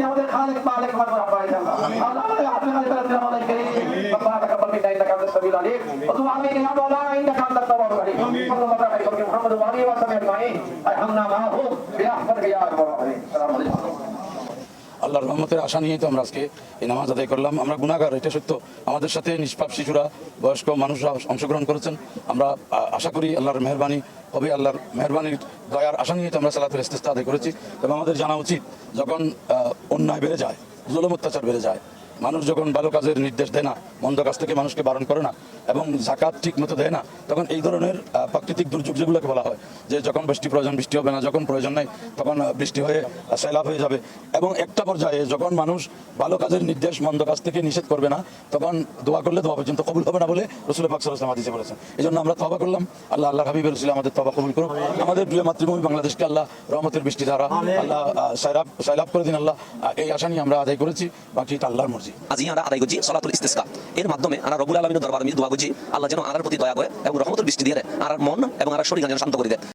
আমাদের খালেক মালিক মানবর আব্বাই আল্লাহ ربنا تقبل منا انك انت السميع العليم وتب علينا يا مولانا انك انت التواب الرحيم صلى الله عليه وسلم محمد وعلى اله وصحبه اجمعين ارحمنا معهم برحمتك يا ارحم الراحمين السلام عليكم আল্লাহর রহমতের আশা নিয়েই তো আমরা আজকে এই নামাজ আদায় করলাম আমরা গুণাগার এটা সত্য আমাদের সাথে নিষ্পাপ শিশুরা বয়স্ক মানুষরা অংশগ্রহণ করেছেন আমরা আ- আশা করি আল্লাহর মেহরবানি হবে আল্লাহর মেহরবানির দয়ার আশা নিয়ে তো আমরা সালাতুল ইস্তেস্তা আদায় করেছি তবে আমাদের জানা উচিত যখন আহ, অন্যায় বেড়ে যায় জুলুম অত্যাচার বেড়ে যায় মানুষ যখন ভালো কাজের নির্দেশ দেয় না মন্দ কাজ থেকে মানুষকে বারণ করে না এবং জাকাত ঠিক মতো দেয় না তখন এই ধরনের প্রাকৃতিক দুর্যোগ যেগুলোকে বলা হয় যে যখন বৃষ্টি প্রয়োজন বৃষ্টি হবে না যখন প্রয়োজন নাই তখন বৃষ্টি হয়ে আহ, সয়লাভ হয়ে যাবে। এবং একটা পর্যায়ে যখন মানুষ ভালো কাজের নির্দেশ মন্দ কাজ থেকে নিষেধ করবে না তখন দোয়া করলে দোয়া পর্যন্ত কবুল হবে না বলে রসুল পাক সাল্লাম আদিসে বলেছেন। এই জন্য আমরা তবা করলাম। আল্লাহ আল্লাহ হাবিবের রসুল আমাদের তবা কবুল করুন আমাদের প্রিয় মাতৃভূমি বাংলাদেশকে আল্লাহ রহমতের বৃষ্টি দ্বারা আল্লাহ সাইলাভ করে দিন আল্লাহ। এই আশা নিয়ে আমরা আদায় করেছি। বাকি আল্লাহর মর্জি। আজি আমরা আদায় করছি সলাতুল ইস্তেসকা এর মাধ্যমে আমরা রবুল আলমীর দরবার আমি দোয়া করছি আল্লাহ যেন আনার প্রতি দয়া করে এবং রহমতের বৃষ্টি দিয়ে দেয়। আর মন এবং আর শরীর যেন শান্ত করে দেয়।